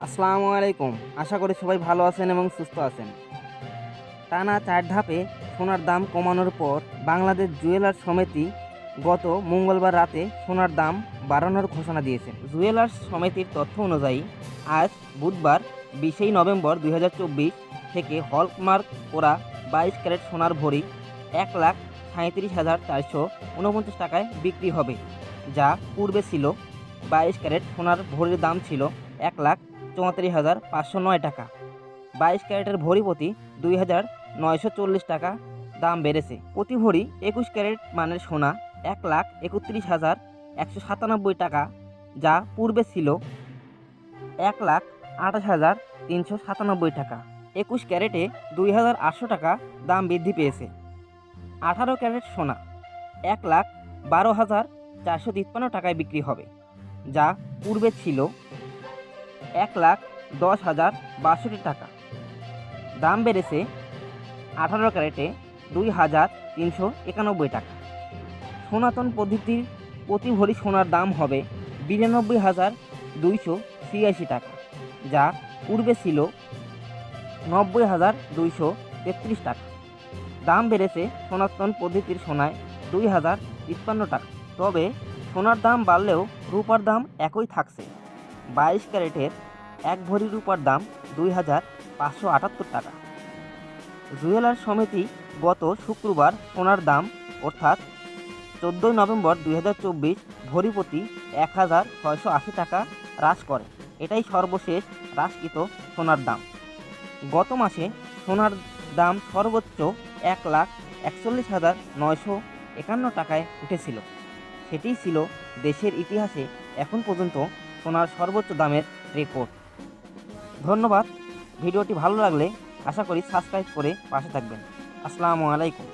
আসসালামু আলাইকুম। আশা করি সবাই ভালো আছেন এবং সুস্থ আছেন। টানা চার ধাপে সোনার দাম কমানোর পর বাংলাদেশ জুয়েলার্স সমিতি গত মঙ্গলবার রাতে সোনার দাম বাড়ানোর ঘোষণা দিয়েছে। জুয়েলার্স সমিতির তথ্য অনুযায়ী, আজ বুধবার বিশেই নভেম্বর দু হাজার চব্বিশ থেকে হলমার্ক করা বাইশ ক্যারেট সোনার ভরি এক লাখ সাঁত্রিশ হাজার চারশো উনপঞ্চাশ টাকায় বিক্রি হবে, যা পূর্বে ছিল বাইশ ক্যারেট সোনার ভরির দাম ছিল এক লাখ চৌত্রিশ হাজার পাঁচশো নয় টাকা। বাইশ ক্যারেটের ভরি প্রতি দুই হাজার নয়শো চল্লিশ টাকা দাম বেড়েছে। প্রতি ভরি একুশ ক্যারেট মানের সোনা এক লাখ একত্রিশ হাজার একশো সাতানব্বই টাকা, যা পূর্বে ছিল এক লাখ আঠাশ হাজার তিনশো সাতানব্বই টাকা। একুশ ক্যারেটে দুই হাজার আটশো টাকা দাম বৃদ্ধি পেয়েছে। আঠারো ক্যারেট সোনা এক লাখ বারো হাজার চারশো তিপ্পান্ন টাকায় বিক্রি হবে, যা পূর্বে ছিল এক লাখ দশ হাজার বাষট্টি টাকা। দাম বেড়েছে আঠারো ক্যারেটে দুই হাজার তিনশো একানব্বই টাকা। সনাতন পদ্ধতির প্রতি ভরি সোনার দাম হবে বিরানব্বই হাজার দুইশো ছিয়াশি টাকা, যা পূর্বে ছিল নব্বই হাজার দুইশো তেত্রিশ টাকা। দাম বেড়েছে সনাতন পদ্ধতির সোনায় দুই হাজার তিপ্পান্ন টাকা, তবে সোনার দাম বাড়লেও রূপার দাম একই থাকছে। বাইশ ক্যারেটের এক ভরি রূপার দাম দুই হাজার পাঁচশো আটাত্তর টাকা। জুয়েলার সমিতি গত শুক্রবার সোনার দাম অর্থাৎ চোদ্দোই নভেম্বর দুই হাজার চব্বিশ ভরি প্রতি এক হাজার ছয়শো আশি টাকা হ্রাস করে। এটাই সর্বশেষ হ্রাসকৃত সোনার দাম। গত মাসে সোনার দাম সর্বোচ্চ এক লাখ একচল্লিশ হাজার নয়শো একান্ন টাকায় উঠেছিল। সেটিই ছিল দেশের ইতিহাসে এখন পর্যন্ত সোনার সর্বোচ্চ দামের রেকর্ড ধন্যবাদ। ভিডিওটি ভালো লাগলে আশা করি সাবস্ক্রাইব করে পাশে থাকবেন। আসসালামু আলাইকুম।